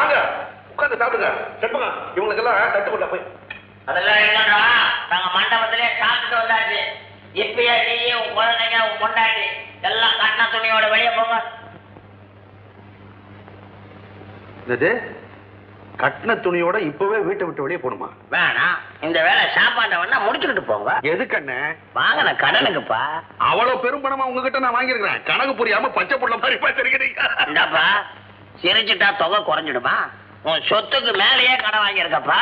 வாங்க உட்கார்ந்து சாப்பிடுங்க. செல்பங்க இவங்களுக்கெல்லாம் தட்டு கொள்ள போய். அதெல்லாம் இல்லடா நாங்க மண்டபத்திலே சாப்பிட்டுட்டு வந்தாச்சு. இப்பயே நீ உன் குழந்தைங்க உன் பொண்டாட்டி எல்லாம் கண்ண துணியோட வெளியே போங்க. என்னது? கட்டின துணியோட இப்பவே வீட்டை விட்டு வெளியே போகணுமா? வேணாம். இந்த வேலை சாப்பாட்டை வேணா முடிச்சுக்கிட்டு போங்க. எது கண்ணு வாங்கின கடனுக்குப்பா. அவ்வளவு பெரும் பணமா உங்ககிட்ட நான் வாங்கியிருக்கிறேன். கணக்கு புரியாம பச்சை புள்ள மாதிரி பார்த்திருக்கிறீங்க. சிரிச்சுட்டா தொகை குறைஞ்சிடுமா? உன் சொத்துக்கு மேலேயே கடன் வாங்கியிருக்கப்பா.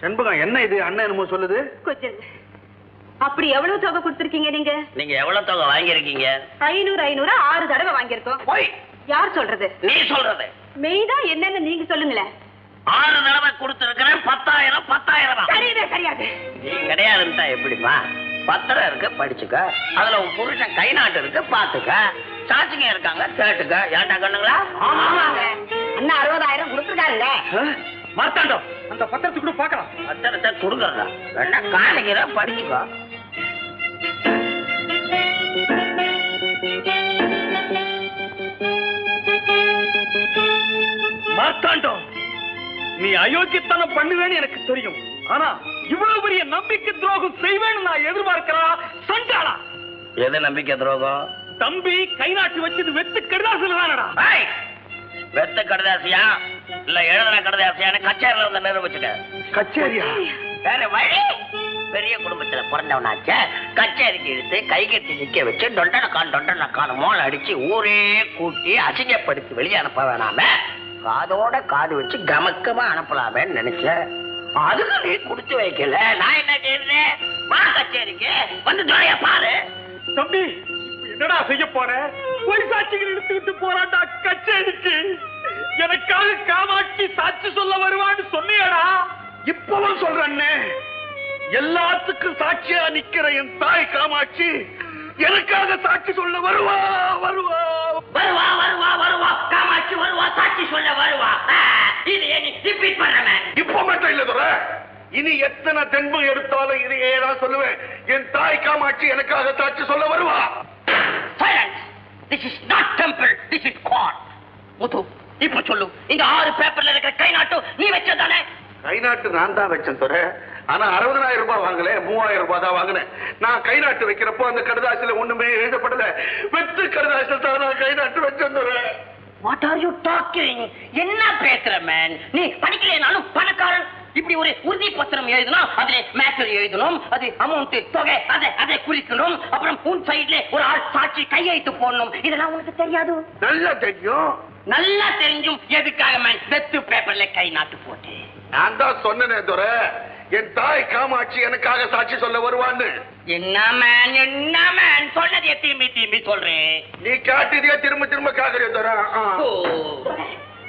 செண்பகம் என்ன இது? அண்ணன் என்னமோ சொல்லுது. கொஞ்சம். அப்படி எவ்வளவு தொகை கொடுத்திருக்கீங்க நீங்க? நீங்க எவ்வளவு தொகை வாங்கியிருக்கீங்க? ஐநூறு ஐநூறு ஆறு தடவை வாங்கியிருக்கோம். போய் யார் சொல்றது? நீ சொல்றது. மெய்தா என்னன்னு நீங்க சொல்லுங்களேன். ஆறு தடவை கொடுத்திருக்கிறேன் பத்தாயிரம் பத்தாயிரம்? சரியாதே சரியாது. நீ கிடையாதுன்ட்டா எப்படிப்பா? பத்திரம் இருக்கு படிச்சுக்க. அதுல உன் புருஷன் கை நாட்டு இருக்கு பாத்துக்க. சாட்சிங்க இருக்காங்க கேட்டுக்க. ஏன்டா கண்ணுங்களா? அண்ணா அறுபதாயிரம் கொடுத்துருக்காருங்க. மார்த்தாண்டம் அந்த பத்திரத்துக்கு கூட பார்க்கலாம். பத்திரத்தை கொடுக்கறதா? வேணா காணிக்கிற? படிச்சுக்கோ. மார்த்தாண்டம் நீ அயோக்கியத்தனம் பண்ணுவேன்னு எனக்கு தெரியும். ஆனா இவ்வளவு பெரிய நம்பிக்கை துரோகம் செய்வேன்னு நான் எதிர்பார்க்கிறா? சண்டாளா எது நம்பிக்கை துரோகம்? தம்பி கை நாட்டு வச்சது வெத்து கெடுதாசல் தானடா வெத்த கடுதாசியா? இல்ல எழுதுன கடுதாசியான்னு கச்சேரியில வந்து நிரூபிச்சுட்ட? கச்சேரியா? வேற வழி? பெரிய குடும்பத்துல பிறந்தவனாச்சே கச்சேரிக்கு இழுத்து கை கட்டி நிக்க வச்சு டொண்டனக்கான் டொண்டனக்கான் மோள அடிச்சு ஊரே கூட்டி அசிங்கப்படுத்தி வெளியே அனுப்ப வேணாமே. காதோட காது வச்சு கமக்கமா அனுப்பலாமேன்னு நினைச்சேன். அதுக்கு நீ கொடுத்து வைக்கல. நான் என்ன செய்யறேன் வா கச்சேரிக்கு. வந்து துணைய பாரு. தம்பி என்னடா செய்ய போற? பொய் சாட்சிகள் எடுத்துக்கிட்டு போறான்டா கச்சேரிக்கு. எனக்காக காமாட்சி சாட்சி சொல்ல வருவான்னு சொன்னியடா. இப்பவும் சொல்றேன்னு எல்லாத்துக்கும் சாட்சியா நிக்கிற என் தாய் காமாட்சி எனக்காக சாட்சி சொல்ல வருவா வருவா. வருவா வருவா வருவா. காமாட்சி வருவா சாட்சி சொல்ல வருவா. இது ரிப்பீட் இப்ப மட்டும் இல்ல துரை. இனி எத்தனை தென்பம் எடுத்தாலும் இதையே தான் சொல்லுவேன். என் தாய் காமாட்சி எனக்காக சாட்சி சொல்ல வருவா. Silence this is not temple this is court Muthu இப்ப சொல்லு. இந்த ஆறு பேப்பர்ல இருக்கிற கை நாட்டு நீ வச்சதானே கை நாட்டு நான் தான் வச்சேன் துறை ஆனா அறுபதாயிரம் ரூபாய் வாங்கல. மூவாயிரம் ரூபாய் தான் வாங்கினேன். நான் கை நாட்டு வைக்கிறப்போ அந்த கடுதாசில ஒண்ணுமே எழுதப்படல. வெத்து கடுதாசில தான் நான் கை நாட்டு வச்சேன் துறை வாட் ஆர் யூ டாக்கிங் என்ன பேசுற மேன் நீ படிக்கலைனாலும் பணக்காரன். இப்படி ஒரு உறுதி பத்திரம் எழுதணும் அதுல மேட்டர் எழுதணும் அது அமௌண்ட் தொகை அதை அதை குறிக்கணும் அப்புறம் உன் சைடுல ஒரு ஆள் சாட்சி கையெழுத்து போடணும். இதெல்லாம் உனக்கு தெரியாது. நல்லா தெரியும். நல்லா தெரிஞ்சும் எதுக்காக மேன் வெத்து பேப்பர்ல கை நாட்டு போட்டு. நான் தான் சொன்னனே துறை என் தாய் காமாட்சி எனக்காக சாட்சி சொல்ல வருவான்னு. என்ன மேன் என்ன மேன் சொன்னதே திரும்பி திரும்பி சொல்றேன் நீ காட்டியதே திரும்ப திரும்ப காக்கறிய துறை.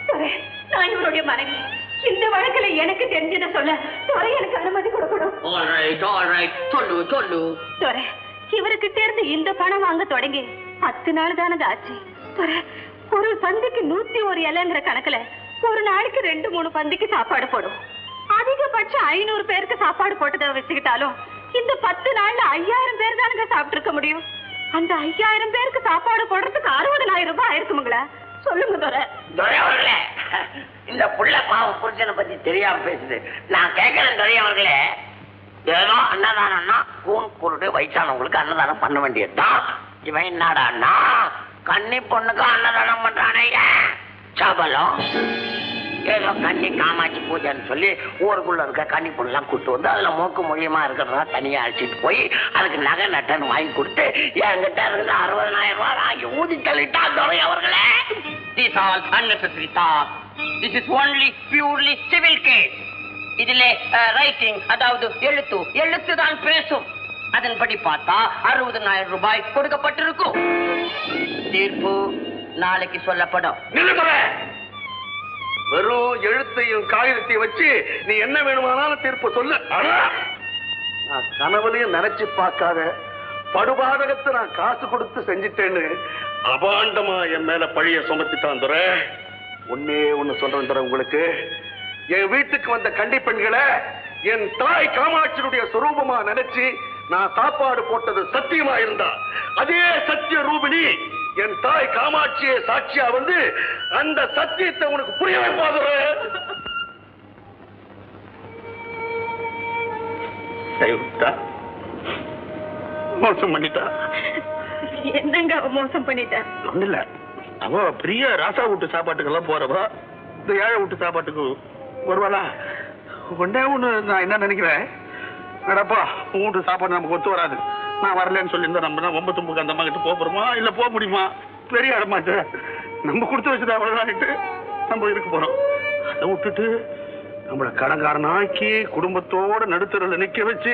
துரை, நான் இவருடைய மனைவி. இந்த வழக்குல எனக்கு தெரிஞ்சதை சொல்ல துறை எனக்கு அனுமதி கொடுக்கணும். சொல்லு சொல்லு. துரை இவருக்கு இருந்து இந்த பணம் வாங்க தொடங்கி பத்து நாள் தானது ஆச்சு. துரை ஒரு பந்திக்கு நூத்தி ஒரு இலைங்கிற கணக்குல ஒரு நாளைக்கு ரெண்டு மூணு பந்திக்கு சாப்பாடு போடும். அதிகபட்சம் ஐநூறு பேருக்கு சாப்பாடு போட்டதை வச்சுக்கிட்டாலும் இந்த பத்து நாள்ல ஐயாயிரம் பேர் தானுங்க சாப்பிட்டு இருக்க முடியும். அந்த ஐயாயிரம் பேருக்கு சாப்பாடு போடுறதுக்கு அறுபதனாயிரம் ரூபாய் ஆயிருக்குமுங்களா. சொல்லுங்க துரை துரை அவர்களே இந்த புள்ள பாவம் புருஷனை பத்தி தெரியாம பேசுது. நான் கேட்கிறேன் துரை அவர்களே ஏதோ அன்னதானம்னா கூன் குருடு வயசானவங்களுக்கு அன்னதானம் பண்ண வேண்டியதுதான். இவன் என்னடான்னா கன்னி பொண்ணுக்கு அன்னதானம் பண்றானே சபலம். ஏதோ கன்னி காமாட்சி பூஜைன்னு சொல்லி ஊருக்குள்ள இருக்க கன்னி பொண்ணெல்லாம் கூட்டு வந்து அதுல மூக்கு மொழியமா இருக்கிறதா தனியா அழைச்சிட்டு போய் அதுக்கு நகை நட்டன் வாங்கி கொடுத்து என்கிட்ட இருந்து அறுபதனாயிரம் ரூபாய் வாங்கி ஊதி தள்ளிட்டா துறை அவர்களே. This all unnecessary talk. This is only purely civil case. இதிலே ரைட்டிங் அதாவது எழுத்து எழுத்து தான் பேசும். அதன்படி பார்த்தா அறுபதனாயிரம் ரூபாய் கொடுக்கப்பட்டிருக்கும். தீர்ப்பு நாளைக்கு சொல்லப்படும். வெறும் எழுத்தையும் காகிதத்தையும் வச்சு நீ என்ன வேணுமானாலும் தீர்ப்பு சொல்லு. நான் கனவுலையும் நினைச்சு பார்க்காத படுபாதகத்தை நான் காசு கொடுத்து செஞ்சிட்டேன்னு அபாண்டமா என் மேல பழிய சுமத்திட்டான் துரை. ஒன்னே ஒண்ணு சொல்றேன் துரை உங்களுக்கு. என் வீட்டுக்கு வந்த கண்டி பெண்களை என் தாய் காமாட்சியுடைய சுரூபமா நினைச்சு நான் சாப்பாடு போட்டது சத்தியமா இருந்தா. அதே சத்திய ரூபிணி என் தாய் காமாட்சியை சாட்சியா வந்து அந்த சத்தியத்தை உனக்கு புரிய வைப்பாதுற மோசம் பண்ணிட்டா? என்னங்க அவ மோசம் பண்ணிட்டா? ஒண்ணு இல்ல அவ பெரிய ராசா வீட்டு சாப்பாட்டுக்கெல்லாம் போறவா? இந்த ஏழை வீட்டு சாப்பாட்டுக்கு வருவாளா? ஒண்ணே ஒண்ணு நான் என்ன நினைக்கிறேன்? நடப்பா உன் வீட்டு சாப்பாடு நமக்கு ஒத்து வராது. நான் வரலன்னு சொல்லியிருந்தா நம்ம தான் ஒன்பது தும்புக்கு அந்த அம்மா கிட்ட போக போறோமா? இல்ல போக முடியுமா? பெரிய இடமாச்சு நம்ம கொடுத்து வச்சது அவ்வளவுதான்ட்டு நம்ம இருக்க போறோம். அதை விட்டுட்டு நம்மள கடங்காரனாக்கி குடும்பத்தோட நடுத்தரில் நிக்க வச்சு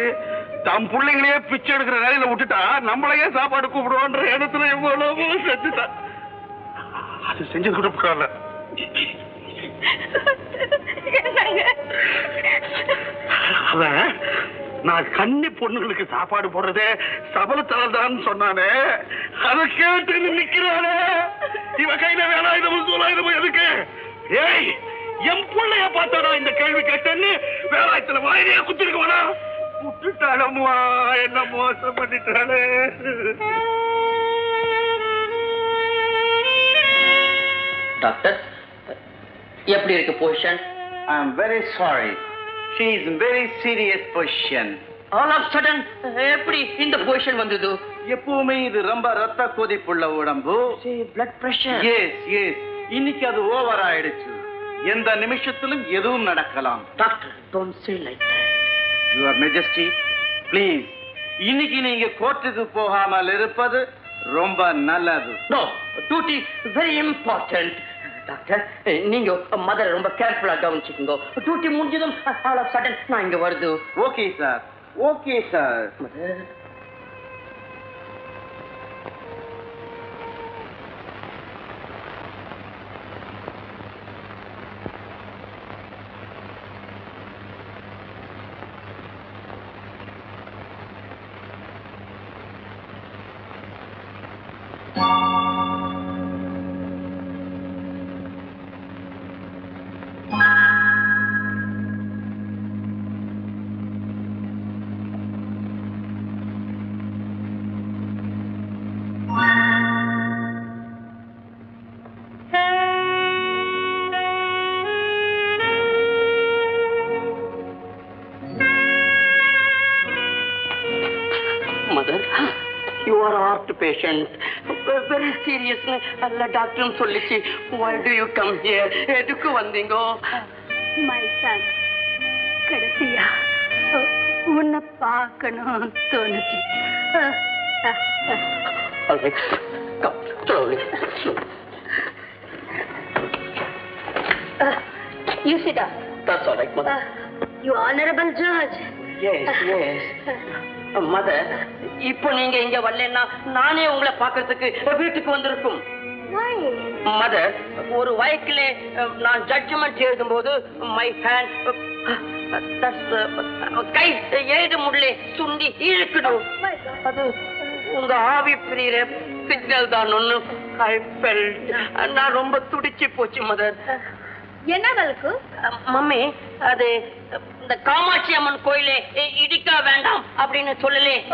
தம் பிள்ளைங்களே பிச்சை எடுக்கிற நிலையில விட்டுட்டா நம்மளையே சாப்பாடு கூப்பிடுவோன்ற இடத்துல எவ்வளவு செஞ்சுட்டா. அது செஞ்சது கூட பரவாயில்ல அவன் நான் கன்னி பொண்ணுங்களுக்கு சாப்பாடு போடுறதே சபலத்தால் தான் சொன்னானே. அதை கேட்டு நிக்கிறானே. இவ கையில வேலாயுதமும் சூலாயுதமும் எதுக்கு? ஏய் என் பிள்ளைய பார்த்தாடா இந்த கேள்வி கேட்டேன்னு வேலாயத்துல வாயிலே குத்திருக்க வேணா விட்டுட்டாளம்மா என்ன மோசம் பண்ணிட்டாளே. டாக்டர் எப்படி இருக்கு position? I am very sorry. She is in very serious position. All of sudden எப்படி இந்த பொசிஷன் வந்தது? எப்பவுமே இது ரொம்ப ரத்த கொதிப்புள்ள உடம்பு. பிளட் பிரஷர் எஸ் எஸ் இன்னைக்கு அது ஓவர் ஆயிடுச்சு. எந்த நிமிஷத்திலும் எதுவும் நடக்கலாம். Doctor don't say like your majesty please இன்னைக்கு நீங்க கோர்ட்டுக்கு போகாமல் இருப்பது ரொம்ப நல்லது. No duty very important doctor. நீங்க மதர் ரொம்ப கேர்ஃபுல்லா கவனிச்சுக்கோங்க. டியூட்டி முடிஞ்சதும் நான் இங்க வருது. Okay sir okay sir mother. Are heart patient very serious அல்ல டாக்டரும் சொல்லிச்சு why do you come here எதுக்கு வந்தீங்க மை சன் கடைசியா உன்னை பார்க்கணும் தோணுச்சு Alright, come slowly. You sit That's all right, mother. You honourable judge Yes, yes. Mother இப்போ நீங்க இங்க வரலன்னா நானே உங்களை பார்க்கறதுக்கு வீட்டுக்கு வந்திருக்கும். மதர் ஒரு வயக்கிலே நான் ஜட்ஜ்மெண்ட் எழுதும்போது மை ஹேண்ட் கை எழுத முடியல சுண்டி இழுக்கணும். அது உங்க ஆவி பிரியிற சிக்னல் தான் ஒண்ணு. நான் ரொம்ப துடிச்சு போச்சு மதர். என்ன மம்மி அது இந்த காமாட்சி அம்மன் கோயிலே இடிக்க வேண்டாம் அப்படின்னு சொல்லலே.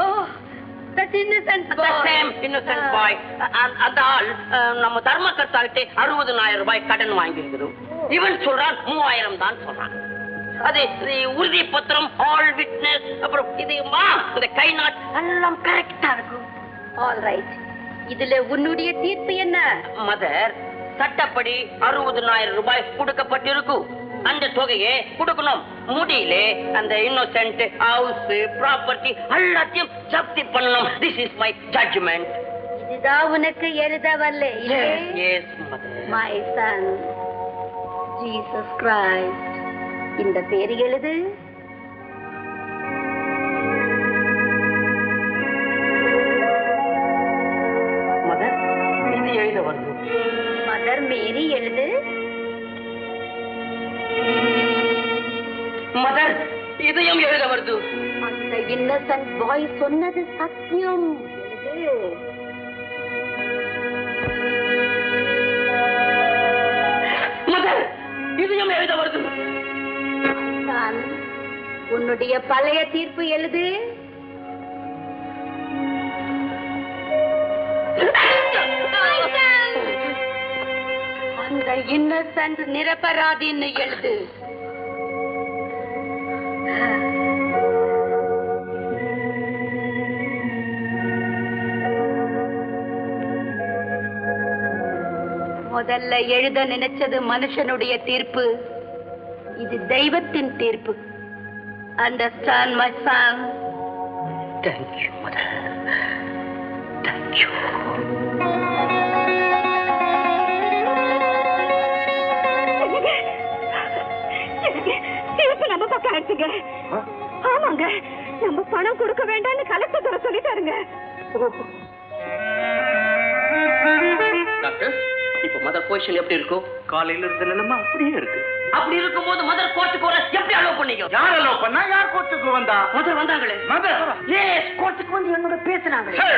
அந்த- அந்த நம்ம அறுபதனாயிரம் ரூபாய் கடன் வாங்கியிருக்கிறோம். இவன் சொல்றான் மூவாயிரம் தான் சொல்றான். அது உறுதி பத்திரம் ஆல் விட்னஸ் அப்புறம் இது இந்த கை நாட் எல்லாம் கரெக்டா இருக்கும். ஆல் ரைட் இதுல உன்னுடைய தீர்ப்பு என்ன? மதர் சட்டப்படி அறுபதனாயிரம் ரூபாய் கொடுக்கப்பட்டிருக்கும். அந்த தொகையை கொடுக்கணும். முடியல அந்த இன்னோசென்ட் ஹவுஸ் ப்ராப்பர்ட்டி எல்லாத்தையும் ஜப்தி பண்ணணும். திஸ் இஸ் மை ஜட்ஜ்மெண்ட் இதுதான் உனக்கு எழுத வரல yes mother my son Jesus Christ இந்த பேர் எழுது. இன்னசென்ட் பாய் சொன்னது சத்தியம். இதையும் எழுத வருது. உன்னுடைய பழைய தீர்ப்பு எழுது. அங்க இன்னசென்ட் நிரபராதின்னு எழுது. முதல்ல எழுத நினைச்சது மனுஷனுடைய தீர்ப்பு. இது தெய்வத்தின் தீர்ப்பு. Understand my son thank you mother thank you நம்ம பக்கம் ஆயிடுச்சுங்க. ஆமாங்க. நம்ம பணம் கொடுக்க வேண்டாம்னு கலெக்டர் தர சொல்லிட்டாருங்க. டாக்டர்? மதர் பொசிஷன் எப்படி இருக்கும் காலையில இருந்த நிலைமை அப்படியே இருக்கு. அப்படி இருக்கும்போது மதர் கோர்ட்டுக்கு வர எப்படி அலோவ் பண்ணீங்க? யார் அலோவ் பண்ணா? யார் கோர்ட்டுக்கு வந்தா? மதர் வந்தாங்களே. மதர் எஸ் கோர்ட்டுக்கு வந்து என்னோட பேசுனாங்களே.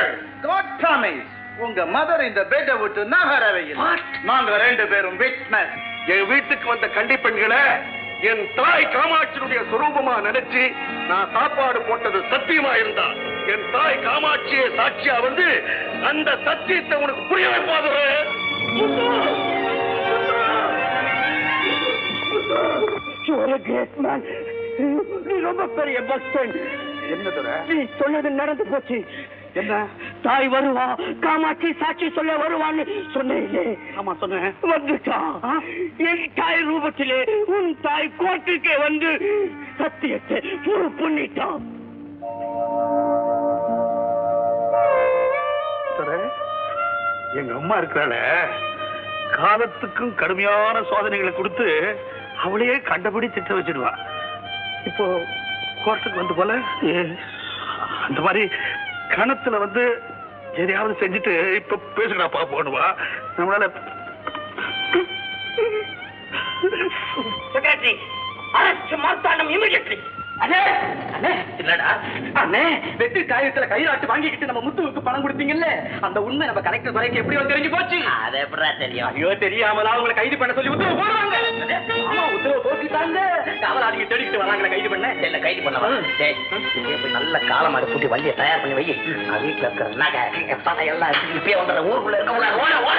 God promise. உங்க மதர் இந்த பெட்டை விட்டு நகரவே இல்லை. நாங்க ரெண்டு பேரும் விட்னஸ் என் வீட்டுக்கு வந்த கண்டி பெண்களை என் தாய் காமாட்சியினுடைய சுரூபமா நினைச்சு நான் சாப்பாடு போட்டது சத்தியமா இருந்தா. என் தாய் காமாட்சியை சாட்சியா வந்து அந்த சத்தியத்தை உனக்கு புரிய வைப்பாது நீ ரொம்ப பெரிய பக்தன். என்னதுடா நீ சொன்னது நடந்து போச்சு. என்ன? தாய் வருவா காமாட்சி சாட்சி சொல்ல வருவான்னு சொன்னீங்களே ஆமா சொன்னேன். வந்துட்டான் என் தாய் ரூபத்திலே உன் தாய் கோர்ட்டுக்கே வந்து சத்தியத்தை ப்ரூவ் பண்ணிட்டான் எங்க அம்மா இருக்கிறாள காலத்துக்கும் கடுமையான சோதனைகளை கொடுத்து அவளையே கண்டபடி திட்ட வச்சிடுவா. இப்போ கோர்ட்டுக்கு வந்து போல? ஏ, அந்த மாதிரி கணத்துல வந்து எதையாவது செஞ்சுட்டு இப்ப பேசுகிறாப்பா போடுவா. நம்மளால அரசு மாத்தாண்டம் இமிடியட்லி அண்ணே அண்ணே. இல்லடா அண்ணே வெற்றி கையாட்டு வாங்கிக்கிட்டு நம்ம முத்துவுக்கு பணம் கொடுத்தீங்கல்ல? அந்த உண்மை நம்ம கலெக்டர் துறைக்கு எப்படி வந்து தெரிஞ்சு போச்சு? அது எப்படா தெரியும்? ஐயோ தெரியாமலா உங்களை கைது பண்ண சொல்லி உத்தரவு போடுவாங்க. ஆமா உத்தரவு போட்டுட்டாங்க காவலாளிங்க தேடிக்கிட்டு வராங்களே கைது பண்ண. இல்ல கைது போய் நல்ல காலமாடு பூட்டி வண்டியை தயார் பண்ணி வை. வீட்டுல இருக்கிற நகை எல்லாம் இப்பயே வந்துடுற ஊருக்குள்ள இருக்க ஓட ஓட.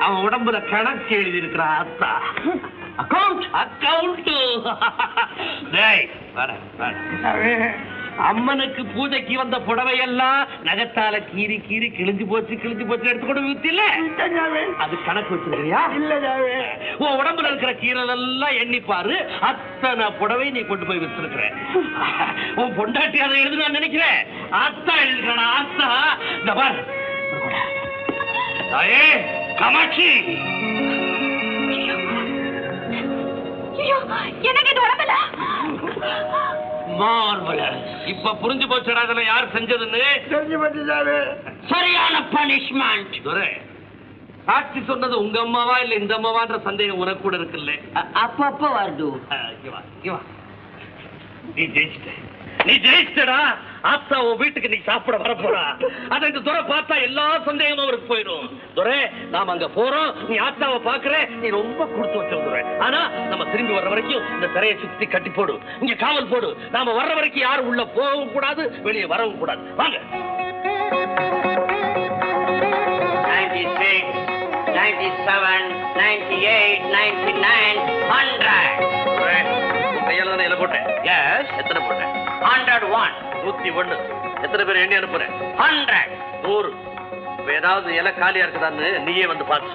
அவன் உடம்புல கணக்கு எழுதி இருக்கிற அத்தா. அக்கவுண்ட் அக்கவுண்ட் டேய் வர வர அம்மனுக்கு பூஜைக்கு வந்த புடவை எல்லாம் நகத்தால கீறி கீறி கிழிஞ்சு போச்சு கிழிஞ்சு போச்சு எடுத்து கொண்டு வித்தில அது கணக்கு வச்சிருக்கியா இல்ல உன் உடம்புல இருக்கிற கீரல் எல்லாம் எண்ணிப்பாரு. அத்தனை புடவை நீ கொண்டு போய் வித்திருக்கிற உன் பொண்டாட்டி அதை எழுது நான் நினைக்கிறேன். அத்தா எழுதுறா அத்தா. இந்த பார். காமாட்சி! எனக்கு இது உடம்புல! இப்ப புரிஞ்சு போச்சுடா இதுல யார் செஞ்சதுன்னு? சரியான பனிஷ்மெண்ட் துரை சாட்சி சொன்னது உங்க அம்மாவா இல்ல இந்த அம்மாவான்ற சந்தேகம் உனக்கு கூட இருக்குல்ல? அப்பப்ப வருது. ஆ, இங்க வா, இங்க வா. நீ ஜெயிச்சிட்ட. நீ ஜெயிச்சிட்டடா! ஆத்தா உன் வீட்டுக்கு நீ சாப்பிட வர போறா அத இந்த துறை பார்த்தா எல்லா சந்தேகமும் அவருக்கு போயிடும். துரை நாம அங்க போறோம். நீ ஆத்தாவை பாக்குற நீ ரொம்ப கொடுத்து வச்ச துரை ஆனா நம்ம திரும்பி வர்ற வரைக்கும் இந்த திரையை சுத்தி கட்டி போடு. இங்க காவல் போடு. நாம வர்ற வரைக்கும் யாரும் உள்ள போகவும் கூடாது வெளியே வரவும் கூடாது. வாங்க. 96, 97, 98, 99, 100. துரை, உன் கையால தானே இலை போட்டேன்? எத்தனை போட்டேன்? 101, நூத்தி ஒண்ணு எத்தனை பேர் எண்ணி அனுப்புறேன் 100. நூறு இப்ப ஏதாவது இலை காலியா இருக்குதான்னு நீயே வந்து பாரு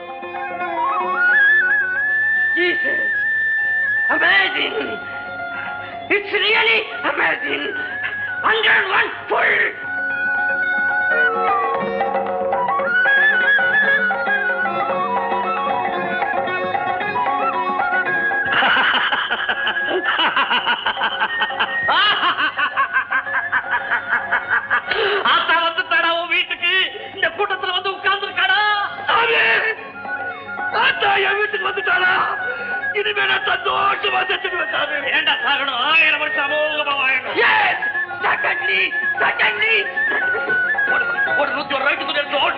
Jesus. Amazing! It's really amazing! 101 full! ஆத்தா வந்துட்டாடா உன் வீட்டுக்கு. இந்த கூட்டத்துல வந்து உட்கார்ந்துருக்காடா. ஆத்தா என் வீட்டுக்கு வந்துட்டாளா இனிமே நான் சந்தோஷமா சாமி. ஏண்டா சாகணும்? ஆயிரம் வருஷம் அமோகமா வாழணும்! ஓடு, ஓடு, நூத்தி ஒரு கொஞ்சம் ஓடு.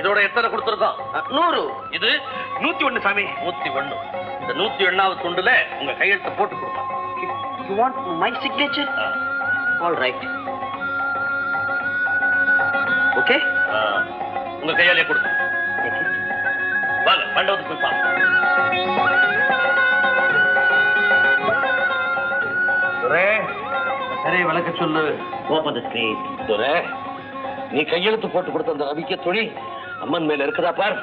இதோட எத்தனை கொடுத்துருக்கோம்? நூறு. இது நூத்தி ஒண்ணு சாமி. நூத்தி ஒண்ணு. இந்த நூத்தி ஒண்ணாவது துண்டுல உங்க கையெழுத்து போட்டு கொடுக்கலாம் You want my signature? Ah. All right. Okay? ஆ. உங்க கையாலே கொடுங்க வாங்க மண்டபத்துக்கு போய் பார்ப்போம் துரை, நிறைய விளக்க சொல்லு the screen. துரை, நீ கையெழுத்து போட்டு கொடுத்த அந்த ரவிக்க துணி அம்மன் மேல இருக்குதா பார்